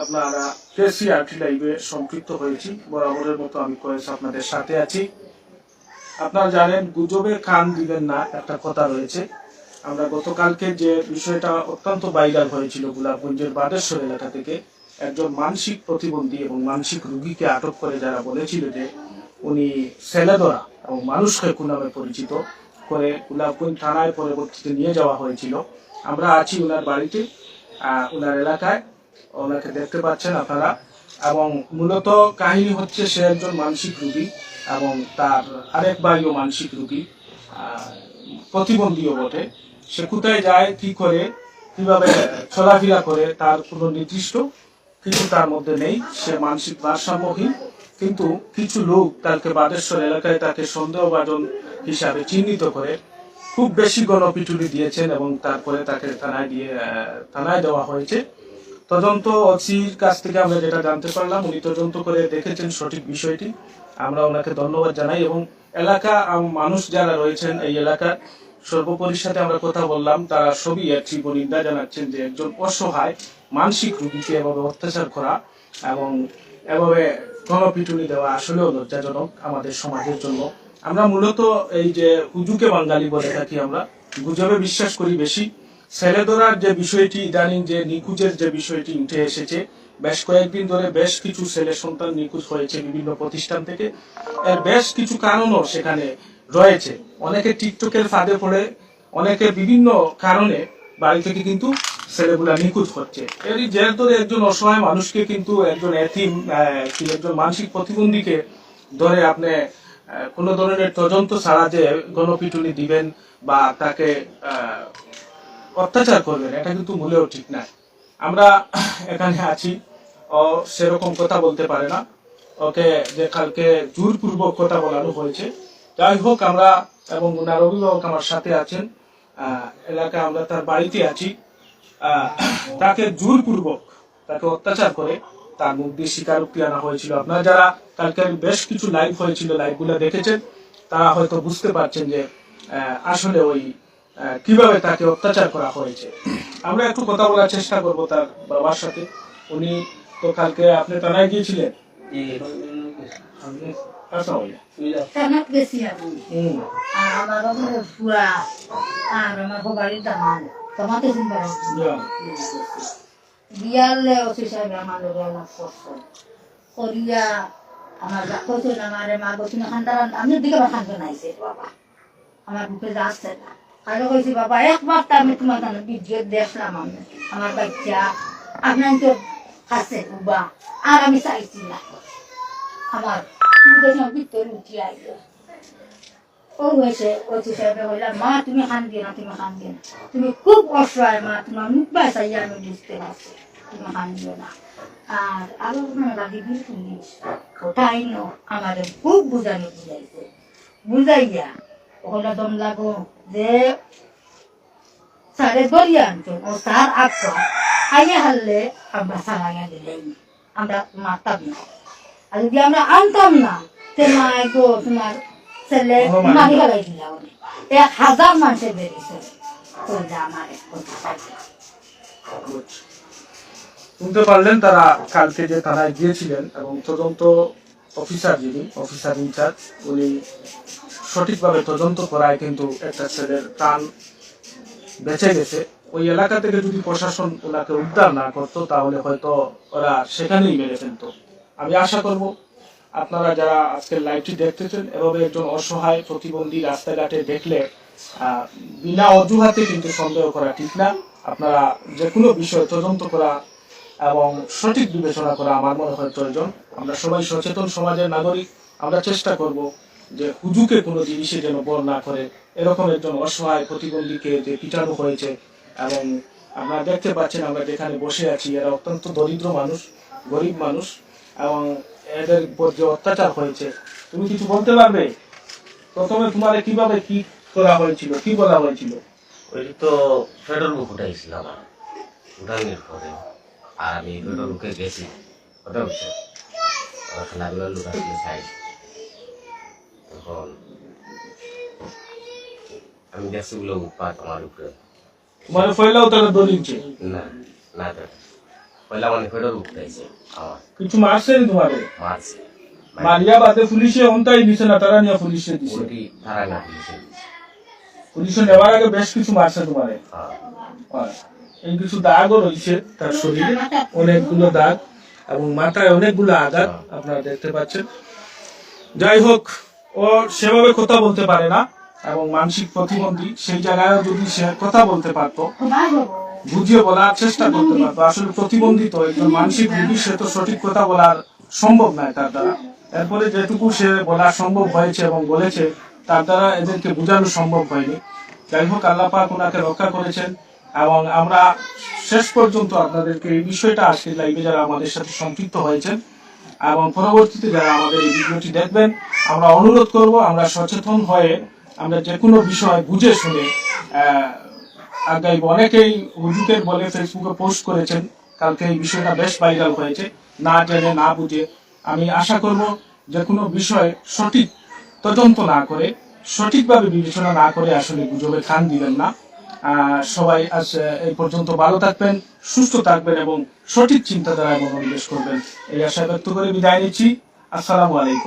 আপনারা কেসি আর্টি লাইভে সম্পৃক্ত হয়েছি। বরাবরের মতো আমি কয়েস আপনাদের সাথে আছি। আপনারা জানেন গুজবে কান দিবেন না, একটা কথা রয়েছে। আমরা গতকালকে যে বিষয়টা অত্যন্ত ভাইরাল হয়েছিল গোলাপগঞ্জের বাদেশ্বর এলাকা থেকে, একজন মানসিক প্রতিবন্ধী এবং মানসিক রুগীকে আটক করে যারা বলেছিল যে উনি ছেলেদরা এবং মানুষ খুন নামে পরিচিত করে গোলাপগঞ্জ থানায় পরবর্তীতে নিয়ে যাওয়া হয়েছিল। আমরা আছি ওনার বাড়িতে। ওনার এলাকায়। ওনাকে দেখতে পাচ্ছেন আপনারা। এবং মূলত কাহিনী হচ্ছে সে একজন মানসিক রুগী এবং তার আরেক ভাইও মানসিক রুগী। প্রতিবন্ধীও বটে। সে কোথায় যায়, কি করে, কীভাবে চলাফেরা করে, তার কোনো নির্দিষ্ট কিছু তার মধ্যে নেই। সে মানসিক ভারসাম্যহীন। কিন্তু কিছু লোক তাকে বাদেশ্বর এলাকায় তাকে সন্দেহভাজন হিসাবে চিহ্নিত করে খুব বেশি গণপিটুনি দিয়েছেন এবং তারপরে তাকে থানায় দিয়ে থানায় দেওয়া হয়েছে। তদন্ত অসির কাছ থেকে আমরা যেটা জানতে পারলাম, উনি তদন্ত করে দেখেছেন সঠিক বিষয়টি। আমরা ওনাকে ধন্যবাদ জানাই এবং এলাকা মানুষ যারা রয়েছেন এই এলাকার, সর্বোপরির সাথে আমরা কথা বললাম, তারা সবই একটি নিন্দা জানাচ্ছেন যে একজন অসহায়, মানসিক রোগীকে এভাবে অত্যাচার করা এবং এভাবে গণপিটুনি দেওয়া আসলেও লজ্জাজনক আমাদের সমাজের জন্য। আমরা মূলত এই যে হুজুকে বাঙালি বলে থাকি আমরা, গুজবে বিশ্বাস করি বেশি। ছেলে ধরার যে বিষয়টি, ইদানিং যে নিখোঁজের যে বিষয়টি উঠে এসেছে, বেশ কয়েকদিন ধরে বেশ কিছু ছেলে সন্তান নিখোঁজ হয়েছে বিভিন্ন প্রতিষ্ঠান থেকে। এর বেশ কিছু কারণও সেখানে রয়েছে। অনেকে টিকটকের ফাঁদে পড়ে, অনেকে বিভিন্ন কারণে বাড়ি থেকে কিন্তু ছেলেগুলা নিখোঁজ হচ্ছে। এরই জের ধরে একজন অসহায় মানুষকে কিন্তু একজন কি একজন মানসিক প্রতিবন্ধীকে ধরে আপনি কোনো ধরনের তদন্ত ছাড়া যে গণপিটুনি দিবেন বা তাকে অত্যাচার করবেন এটা কিন্তু মূলেও ঠিক না আমরা এখানে আছি ও সেরকম কথা বলতে পারে না। ওকে যে কালকে জোরপূর্বক কথা বলানো হয়েছে। যাই হোক আমরা এবং ওনার অভিভাবক আমার সাথে আছেন। আহ, এলাকায় আমরা তার বাড়িতে আছি। তাকে জোরপূর্বক তাকে অত্যাচার করে তার মুখ দিয়ে স্বীকারোক্তি আনা হয়েছিল? আপনারা যারা কালকে বেশ কিছু লাইভ হয়েছিল লাইভগুলো দেখেছেন তারা হয়তো বুঝতে পারছেন যে আসলে ওই কীভাবে তাকে অত্যাচার করা হয়েছে। আমরা একটু কথা বলার চেষ্টা করব তার বাবার সাথে। উনি তো কালকে আপনি থানায় গিয়েছিলেন? আচ্ছা আমার বিয়ালে অফিস সাহেব আমার লোক লাভ করছে করিয়া আমার কইছিল আমার মা বলছিল খান্দার আমি দিকে খান্দ নাইছে বাবা। আমার বুকে যাচ্ছে না। আর কইছি, বাবা একবার তো আমি তোমার কাছে ভিডিও দেখলাম আমি। আমার বাচ্চা আপনার তো আছে বাবা, আর আমি চাইছি না। আমার তুমি কইছি আমি ভিতরে উঠি আইলো। ও হয়েছে অতি সাহেবে বললাম মা, তুমি খান দিও না, তুমি খান দিও না। তুমি খুব অসহায়, মা, তোমার মুখ বাঁচাইয়া আমি বুঝতে পারছি, তুমি খান না। আর আরও কোনো দিদির পুলিশ ওটাই নো, আমাদের খুব বুঝানো বুঝাইছে। বুঝাইয়া ওখানে দম লাগো যে সারে দরিয়া আনতো ও তার আত্মা আইয়া হারলে আমরা সারাইয়া দিলেন আমরা মারতাম না। আর যদি আমরা আনতাম না তে মায় গো, তোমার ছেলে। মারি ফেলাই দিলা এক হাজার মানুষের বেরিয়েছে। শুনতে পারলেন তারা কালকে যে থানায় গিয়েছিলেন এবং তদন্ত অফিসার যিনি অফিসার ইনচার্জ উনি সঠিকভাবে তদন্ত করায় কিন্তু একটা ছেলের প্রাণ বেঁচে গেছে ওই এলাকা থেকে যদি প্রশাসন ওনাকে উদ্ধার না করতো তাহলে হয়তো ওরা সেখানেই মেরে ফেলতো আমি আশা করব আপনারা যারা আজকের লাইভটি দেখতেছেন, এভাবে একজন অসহায় প্রতিবন্ধী রাস্তাঘাটে দেখলে বিনা অজুহাতে কিন্তু সন্দেহ করা ঠিক না। আপনারা যে কোনো বিষয় তদন্ত করা এবং সঠিক বিবেচনা করা আমার মনে হয় প্রয়োজন। আমরা সবাই সচেতন সমাজের নাগরিক। আমরা চেষ্টা করব যে হুজুকে কোনো জিনিসে যেন বর না করে। এরকম একজন অসহায় প্রতিবন্ধীকে যে পিটানো হয়েছে এবং আপনারা দেখতে পাচ্ছেন আমরা যেখানে বসে আছি, এরা অত্যন্ত দরিদ্র মানুষ, গরিব মানুষ। এবং এদের উপর যে অত্যাচার হয়েছে তুমি কিছু বলতে পারবে? প্রথমে তোমার কীভাবে কি করা হয়েছিল? কি বলা হয়েছিল? ওই তো পেট্রোল বুক উঠাইছিলাম আর উঠাইনের পরে। আর আমি পেট্রোল বুকে গেছি। কথা বলছে খেলাগুলো লোক আসলে সাইড তখন আমি দেখছি গুলো উৎপাত আমার উপরে। তোমার ফয়লাও তারা দলিলছে না না তো পয়লা মানে ফেডার উঠাইছে আমার। কিছু মারছে নি তোমারে মারছে। মারিয়া বাদে পুলিশে অন্তাই দিছে না তারা নিয়ে পুলিশে দিছে। ওটি তারা না পুলিশে দিছে। পুলিশে নেওয়ার আগে বেশ কিছু মারছে তোমারে হ্যাঁ। এই কিছু দাগও রয়েছে তার শরীরে অনেকগুলো দাগ এবং মাথায় অনেকগুলো আঘাত আপনারা দেখতে পাচ্ছেন। যাই হোক ও সেভাবে কথা বলতে পারে না এবং মানসিক প্রতিবন্ধী সেই জায়গায় যদি সে কথা বলতে পারতো বুঝিয়ে বলার চেষ্টা করতে পারতো। আসলে প্রতিবন্ধী তো, একজন মানসিক রোগী, সে তো সঠিক কথা বলার সম্ভব নয় তার দ্বারা। এরপরে যেটুকু সে বলা সম্ভব হয়েছে এবং বলেছে, তার দ্বারা এদেরকে বোঝানো সম্ভব হয়নি। যাই হোক, আল্লাহ পাক ওনাকে রক্ষা করেছেন এবং আমরা শেষ পর্যন্ত আপনাদেরকে এই বিষয়টা আজকে লাইভে যারা আমাদের সাথে সম্পৃক্ত হয়েছেন এবং পরবর্তীতে যারা আমাদের এই ভিডিওটি দেখবেন, আমরা অনুরোধ করব, আমরা সচেতন হয়ে আমরা যে কোনো বিষয় বুঝে শুনে আগাইব অনেকেই হুজুকের বলে, ফেসবুকে পোস্ট করেছেন, কালকে এই বিষয়টা বেশ ভাইরাল হয়েছে, না জেনে, না বুঝে। আমি আশা করব যে কোনো বিষয় সঠিক তদন্ত না করে, সঠিকভাবে বিবেচনা না করে আসলে গুজবে খান দিবেন না। সবাই আজ এই পর্যন্ত ভালো থাকবেন, সুস্থ থাকবেন এবং সঠিক চিন্তাধারায় মনোনিবেশ করবেন। এই আশা ব্যক্ত করে বিদায় নিচ্ছি। আসসালামু আলাইকুম।